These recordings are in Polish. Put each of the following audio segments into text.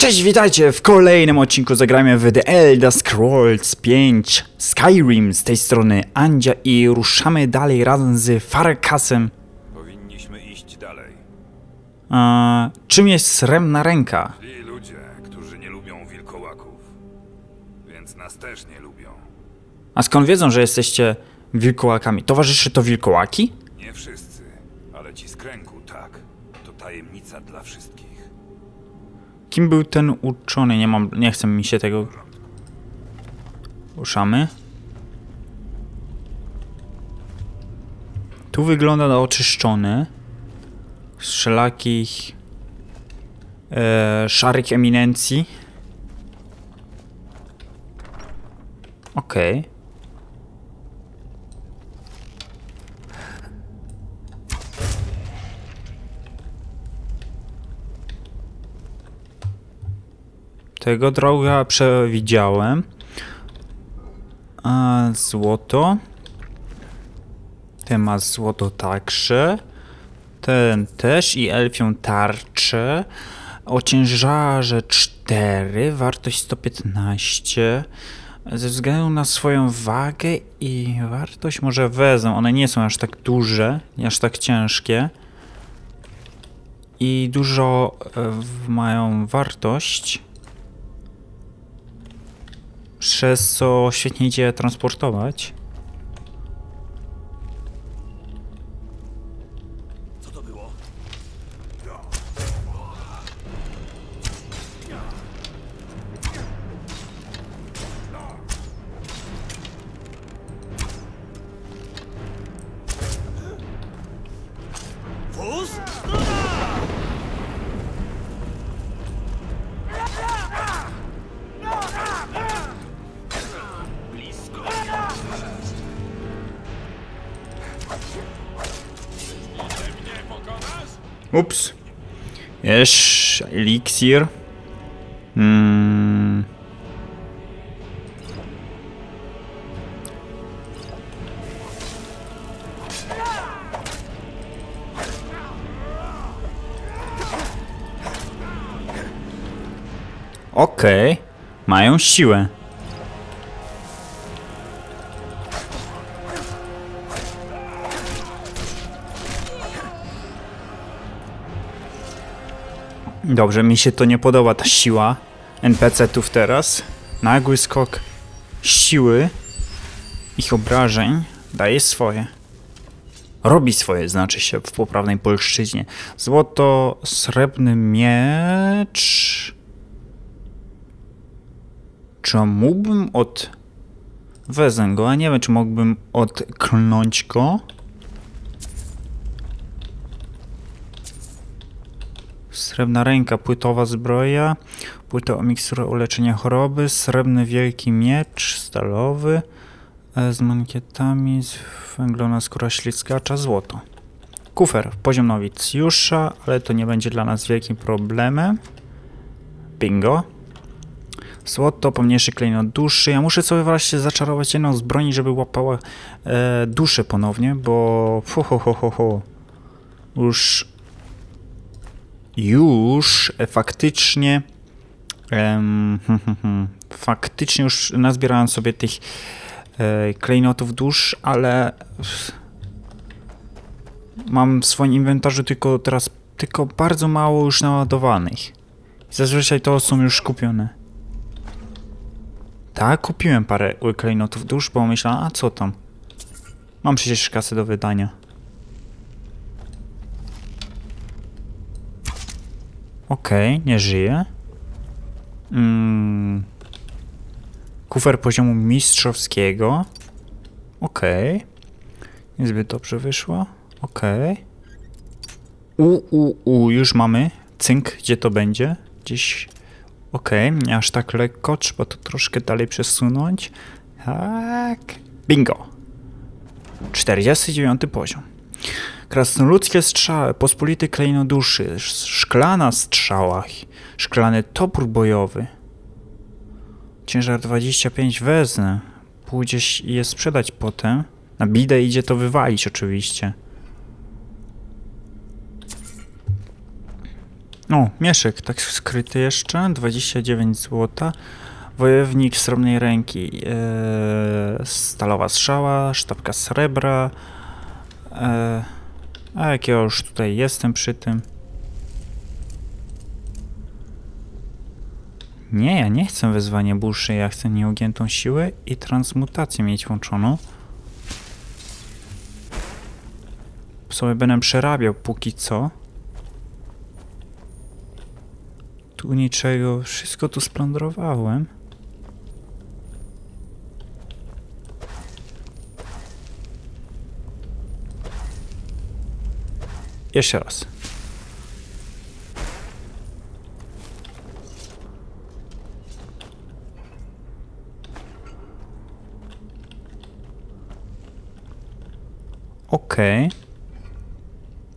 Cześć, witajcie w kolejnym odcinku zagramy w The Elder Scrolls 5 Skyrim z tej strony Andzia i ruszamy dalej razem z Farkasem. Powinniśmy iść dalej. Eee, czym jest srebrna ręka? Źli ludzie, którzy nie lubią wilkołaków. Więc nas też nie lubią. A skąd wiedzą, że jesteście wilkołakami? Towarzyszy to wilkołaki? Kim był ten uczony? Nie mam, nie chcę mi się tego... Ruszamy. Tu wygląda na oczyszczony. Z wszelakich... E, szarych eminencji. Okej. Tego droga przewidziałem. A złoto. Ten ma złoto także. Ten też i elfią tarczę. O ciężarze 4, wartość 115. Ze względu na swoją wagę i wartość może wezmę. One nie są aż tak duże, aż tak ciężkie. I dużo e, mają wartość przez co świetnie idzie transportować. Ups. Jest eliksir. Mm. Okej, mają siłę. Dobrze, mi się to nie podoba, ta siła NPC-ów teraz. Nagły skok siły ich obrażeń daje swoje. Robi swoje, znaczy się w poprawnej polszczyźnie. Złoto, srebrny miecz. Czy mógłbym od... Wezmę go, a nie wiem, czy mógłbym odklnąć go. Srebrna ręka, płytowa zbroja, płyta mikstura uleczenia choroby, srebrny wielki miecz stalowy e, z mankietami, z węglona skóra ślizgacza, złoto. Kufer, poziom nowicjusza, ale to nie będzie dla nas wielkim problemem. Bingo. Złoto, pomniejszy klejnot duszy. Ja muszę sobie właśnie zaczarować jedną z broni, żeby łapała e, duszę ponownie, bo fu, ho, ho, ho, ho. Już już e, faktycznie hmm, faktycznie już nazbierałem sobie tych e, klejnotów dusz, ale mam w swoim inwentarzu tylko teraz tylko bardzo mało już naładowanych. Zazwyczaj to są już kupione. Tak, kupiłem parę klejnotów dusz, bo myślałem, a co tam? Mam przecież kasę do wydania. Okej, nie żyje. Mm. Kufer poziomu mistrzowskiego. Okej. Niezbyt dobrze wyszło. Okej. U, u, u, już mamy. Cynk, gdzie to będzie? Gdzieś. Okej, nie aż tak lekko, trzeba to troszkę dalej przesunąć. Tak. Bingo. 49 poziom. Krasnoludzkie strzały, pospolity klejno duszy, sz- szklana strzała, szklany topór bojowy. Ciężar 25 wezmę. Pójdzie je sprzedać potem. Na bidę idzie to wywalić oczywiście. O, mieszek, tak skryty jeszcze, 29 zł. Wojownik srebrnej ręki, e, stalowa strzała, sztabka srebra. E, a jak ja już tutaj jestem przy tym. Nie, ja nie chcę wezwania buszy, ja chcę nieugiętą siłę i transmutację mieć włączoną. Sobie będę przerabiał póki co. Tu niczego, wszystko tu splądrowałem. Jeszcze raz. Okej.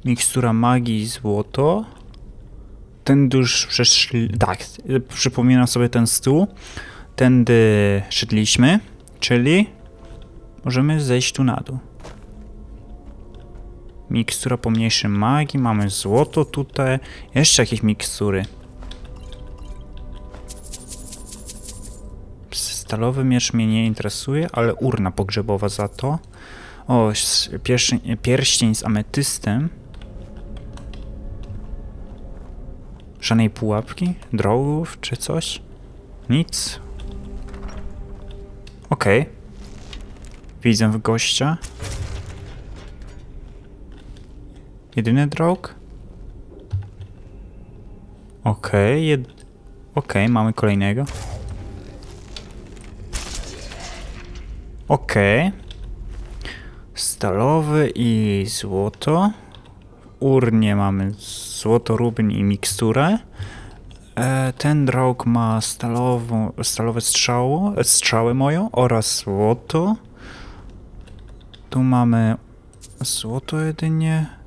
Mikstura magii złoto. Tędy już przeszli... Tak, przypominam sobie ten stół. Tędy szedliśmy, czyli możemy zejść tu na dół. Mikstura pomniejszej magii, mamy złoto tutaj. Jeszcze jakieś mikstury. Stalowy miecz mnie nie interesuje, ale urna pogrzebowa za to. O, pierścień, z ametystem. Żadnej pułapki? Drogów czy coś? Nic. Okej. Widzę w gościa. Jedyny drog? Okej, jed... Okej, mamy kolejnego. Okej. Stalowy i złoto. W urnie mamy złoto, rubin i miksturę. E, ten drog ma stalowe strzało, strzały moją oraz złoto. Tu mamy złoto jedynie.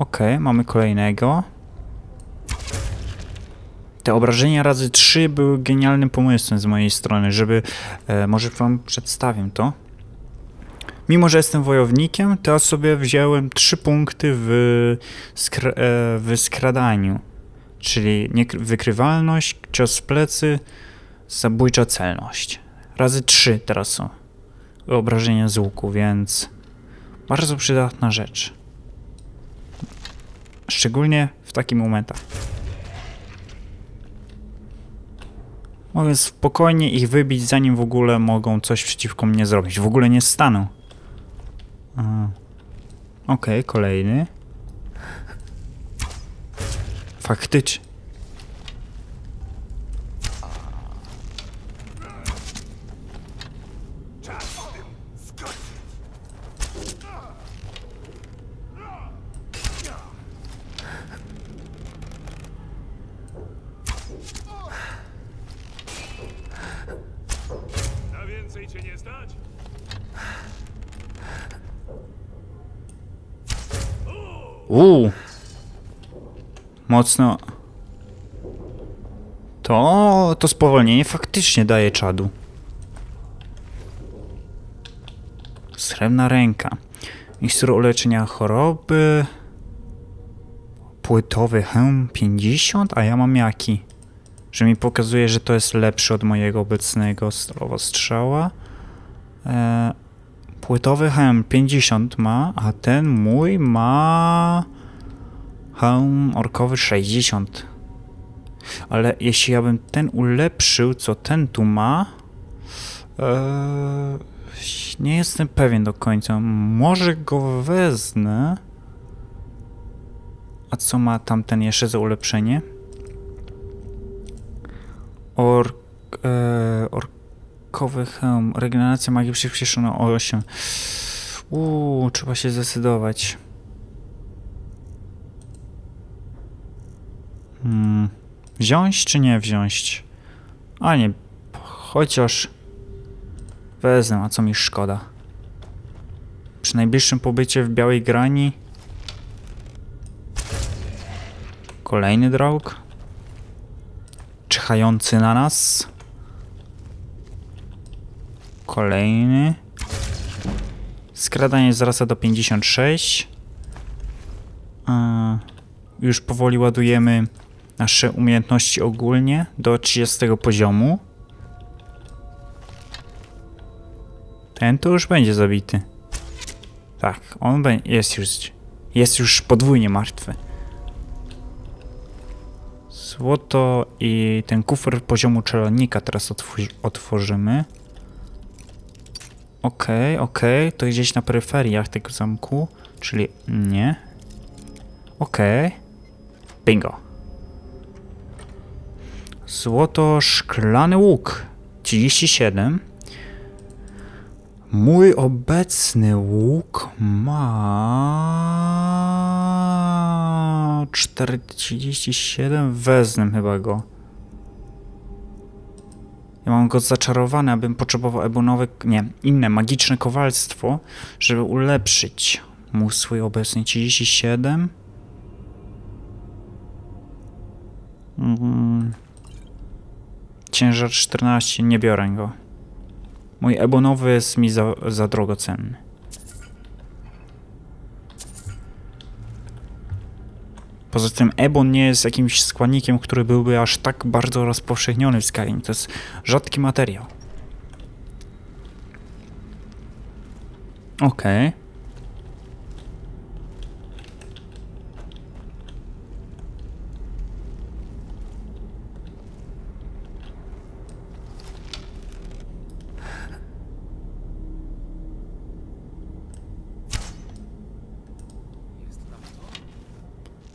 Okej, mamy kolejnego. Te obrażenia razy 3 były genialnym pomysłem z mojej strony, żeby... E, może wam przedstawię to. Mimo, że jestem wojownikiem, to sobie wziąłem 3 punkty w, skra e, w skradaniu. Czyli wykrywalność, cios w plecy, zabójcza celność. Razy 3 teraz są obrażenia z łuku, więc bardzo przydatna rzecz. Szczególnie w takich momentach. Mogę spokojnie ich wybić, zanim w ogóle mogą coś przeciwko mnie zrobić. W ogóle nie staną. Okej, kolejny. Faktycznie. Na więcej cię nie stać? Uuu. Mocno. To, to spowolnienie faktycznie daje czadu. Srebrna ręka. Mikstura uleczenia choroby. Płytowy hełm 50, a ja mam jaki? Że mi pokazuje, że to jest lepszy od mojego obecnego stalowa strzała. E, płytowy hełm 50 ma, a ten mój ma hełm orkowy 60. Ale jeśli ja bym ten ulepszył, co ten tu ma, e, nie jestem pewien do końca. Może go wezmę. A co ma tamten jeszcze za ulepszenie? Ork, e, orkowy hełm. Regeneracja magii przyspieszona o 8. Uuu, trzeba się zdecydować. Hmm. Wziąć czy nie wziąć? A nie, chociaż wezmę, a co mi szkoda. Przy najbliższym pobycie w Białej Grani kolejny drog czyhający na nas. Kolejny. Skradanie wzrasta do 56. Yy, już powoli ładujemy nasze umiejętności ogólnie do 30 poziomu. Ten to już będzie zabity. Tak, on jest już, jest już podwójnie martwy. Złoto i ten kufer poziomu czelonika teraz otworzymy. Okej, okej, to gdzieś na peryferiach tego zamku, czyli nie. Okej. Bingo. Złoto szklany łuk 37. Mój obecny łuk ma 47. Wezmę chyba go. Ja mam go zaczarowany, abym potrzebował ebonowe, nie, inne magiczne kowalstwo, żeby ulepszyć mu swój obecny 37. Mm. Ciężar 14, nie biorę go. Mój ebonowy jest mi za, za drogocenny. Poza tym ebon nie jest jakimś składnikiem, który byłby aż tak bardzo rozpowszechniony w Skyrim. To jest rzadki materiał. Okej.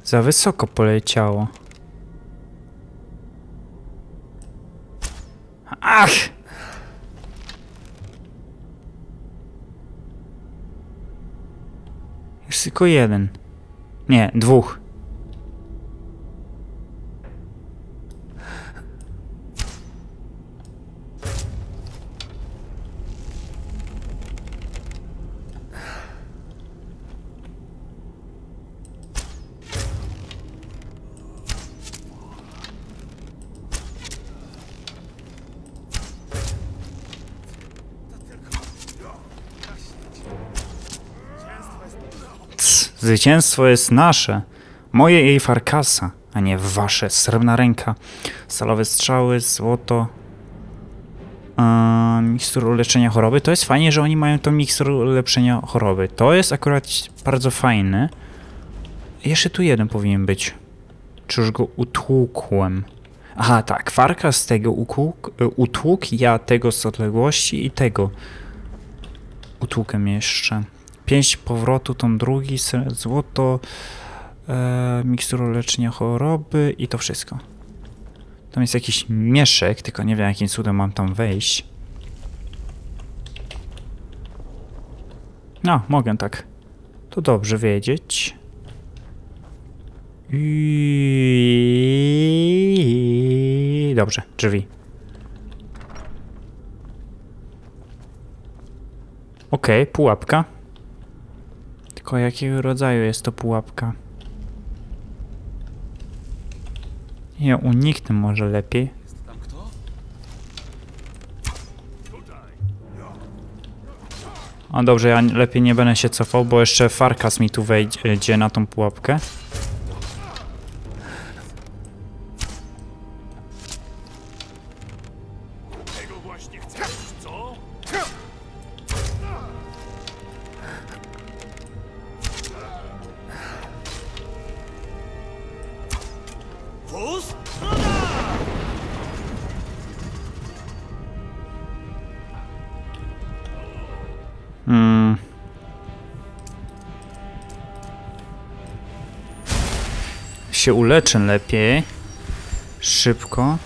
Za wysoko poleciało. Ach! Jest tylko jeden. Nie, dwóch. Zwycięstwo jest nasze. Moje i Farkasa, a nie wasze. Srebrna ręka, stalowe strzały, złoto. Eee, mikstur uleczenia choroby. To jest fajnie, że oni mają tą mikstur ulepszenia choroby. To jest akurat bardzo fajne. Jeszcze tu jeden powinien być. Czy już go utłukłem? Aha, tak. Farkas z tego ukłuk, e, utłukł, ja tego z odległości i tego utłukiem jeszcze. Pięć powrotu, tą drugi, złoto, e, mikstura leczenia choroby i to wszystko. Tam jest jakiś mieszek, tylko nie wiem jakim cudem mam tam wejść. No, mogę tak. To dobrze wiedzieć. I dobrze, drzwi. Okej, pułapka. Tylko jakiego rodzaju jest to pułapka? Ja uniknę może lepiej. A dobrze, ja lepiej nie będę się cofał, bo jeszcze Farkas mi tu wejdzie na tą pułapkę. Się uleczę lepiej. Szybko.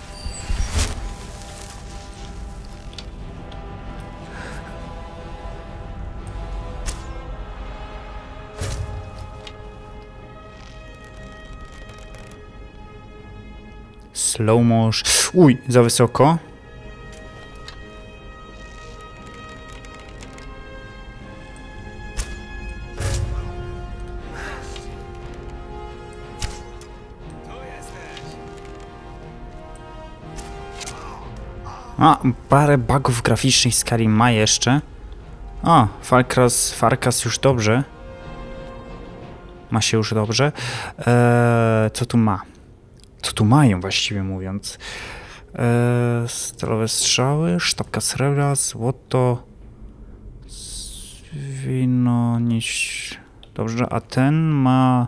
Slow motion. Uj, za wysoko. A, parę bugów graficznych Skyrim ma jeszcze. O, Farkas, Farkas już dobrze. Ma się już dobrze. Eee, co tu ma? Co tu mają właściwie mówiąc? Eee, stalowe strzały, sztabka srebra, złoto, wino, niż... Dobrze, a ten ma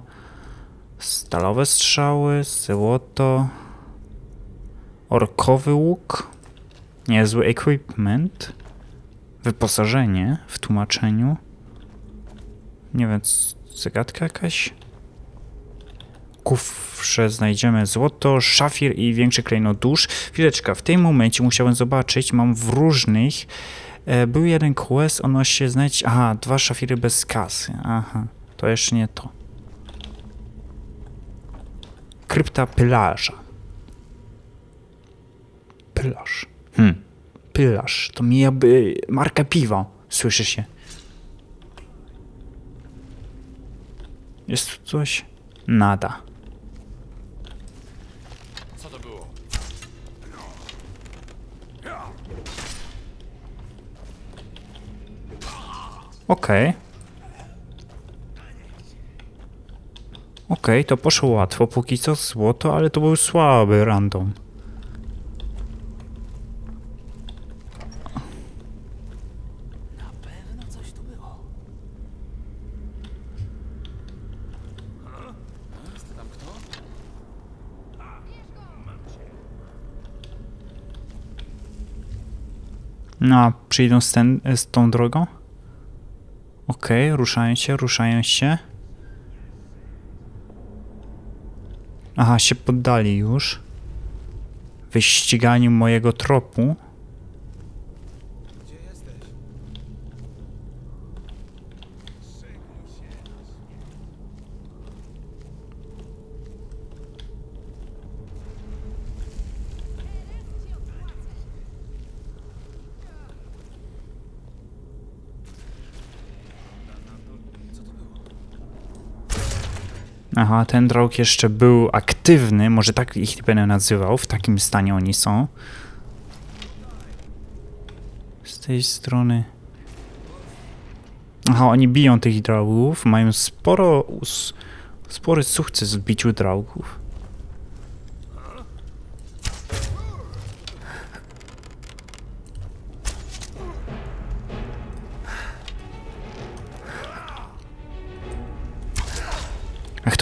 stalowe strzały, złoto, orkowy łuk, niezły equipment, wyposażenie w tłumaczeniu. Nie wiem, zagadka jakaś? Kufrze znajdziemy złoto, szafir i większy klejnot dusz. Chwileczka, w tym momencie musiałem zobaczyć, mam w różnych... E, był jeden quest, ono się znajdzie... Aha, dwa szafiry bez kasy. Aha, to jeszcze nie to. Krypta pylarza. Pylarz. Hmm. Pylarz. To mi jakby marka piwa. Słyszy się. Jest tu coś? Nada. Co to było? Okej. Okej, to poszło łatwo. Póki co złoto, ale to był słaby random. Na pewno coś tu było. Jest tam kto? No, a przyjdą z, ten, z tą drogą? Okej, ruszają się, ruszają się. Aha, się poddali już. Wyściganiu mojego tropu. Gdzie jesteś? Co to było? Aha, ten drog jeszcze był aktywny, może tak ich będę nazywał, w takim stanie oni są. Z tej strony... Aha, oni biją tych drogów, mają sporo... spory sukces w biciu drogów.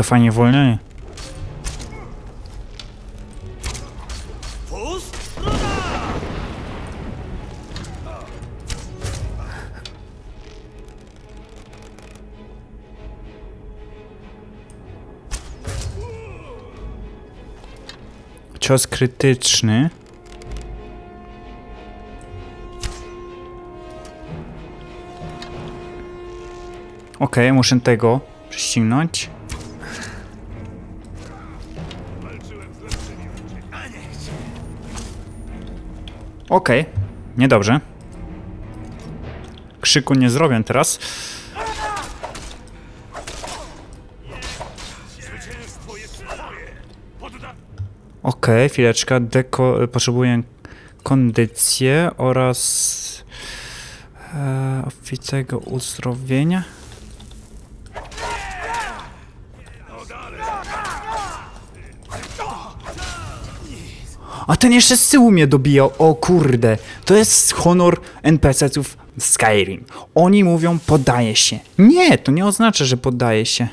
To fajnie wolniej. Cios krytyczny. Okej, muszę tego prześcignąć. Okej, niedobrze. Krzyku nie zrobię teraz. Podda... Okej, chwileczka. Deko, potrzebuję kondycję oraz e, oficego uzdrowienia. A ten jeszcze z tyłu mnie dobijał. O kurde. To jest honor NPC-ów Skyrim. Oni mówią poddaje się. Nie, to nie oznacza, że poddaje się.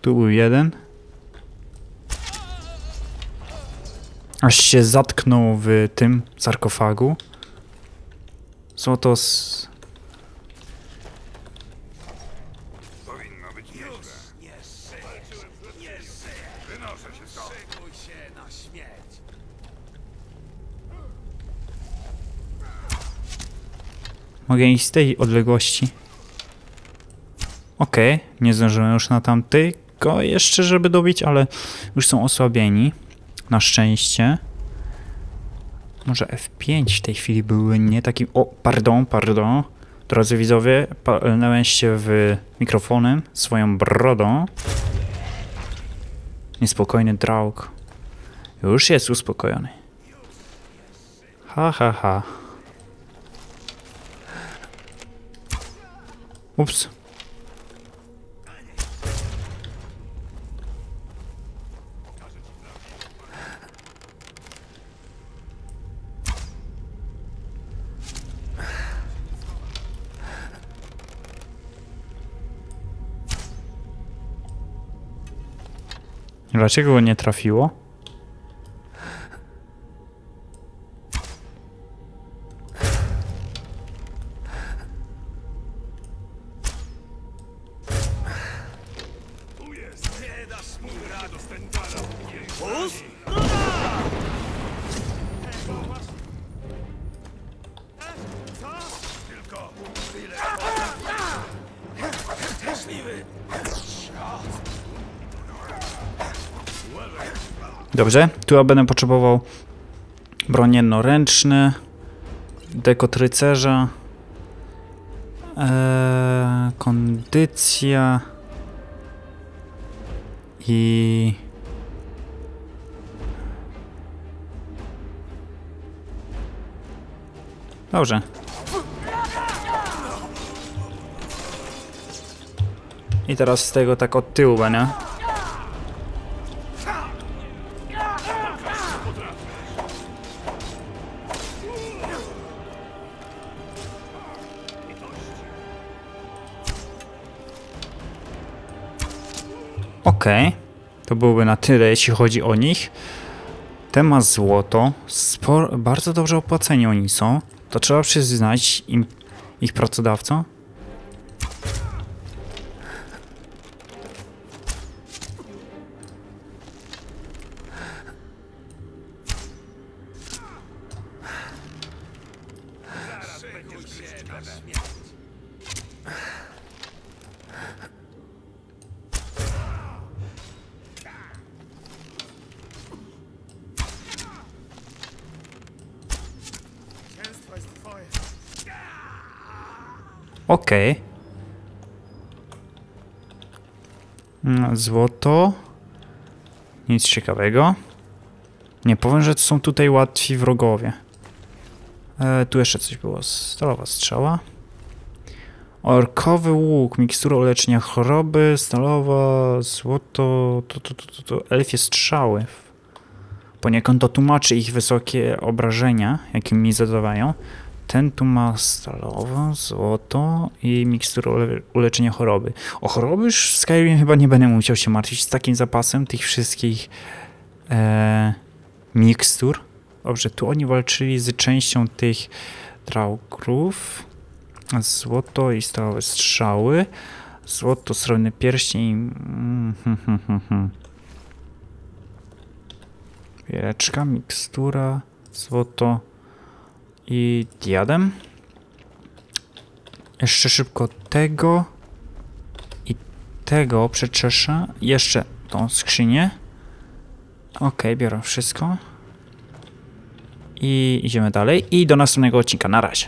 Tu był jeden. Aż się zatknął w tym sarkofagu. Złoto z... Powinno być nieźle. Nie żyjesz! Nie żyjesz! Wynoszę się stąd. Szykuj się na śmierć! Mogę iść z tej odległości. Okej, nie zdążyłem już na tamtego jeszcze, żeby dobić, ale już są osłabieni. Na szczęście. Może F5 w tej chwili były nie takim... O, pardon, pardon. Drodzy widzowie, palnąłem się w mikrofonem swoją brodą. Niespokojny draug. Już jest uspokojony. Ha, ha, ha. Ups. Dlaczego go nie trafiło? Dobrze, tu ja będę potrzebował broń jednoręczny, dekot rycerza, eee, kondycja i... Dobrze. I teraz z tego tak od tyłu, nie? Okej. To byłoby na tyle, jeśli chodzi o nich. Temat złoto. Spor bardzo dobrze opłaceni oni są. To trzeba przyznać im ich pracodawcom. Okej. Mm, Złoto. Nic ciekawego. Nie powiem, że są tutaj łatwi wrogowie. E, tu jeszcze coś było. Stalowa strzała. Orkowy łuk, mikstura uleczenia choroby, stalowa, złoto, to, to, to, to, to elfie strzały. Poniekąd to tłumaczy ich wysokie obrażenia, jakie mi zadawają. Ten tu ma stalowe, złoto i miksturę ule uleczenia choroby. O choroby już w Skyrim chyba nie będę musiał się martwić z takim zapasem tych wszystkich e, mikstur. Dobrze, tu oni walczyli z częścią tych draugrów. Złoto i stalowe strzały. Złoto, srebrny pierścień. Wieleczka, mikstura, złoto i diadem. Jeszcze szybko tego i tego przeczeszę. Jeszcze tą skrzynię. Ok, biorę wszystko. I idziemy dalej. I do następnego odcinka. Na razie.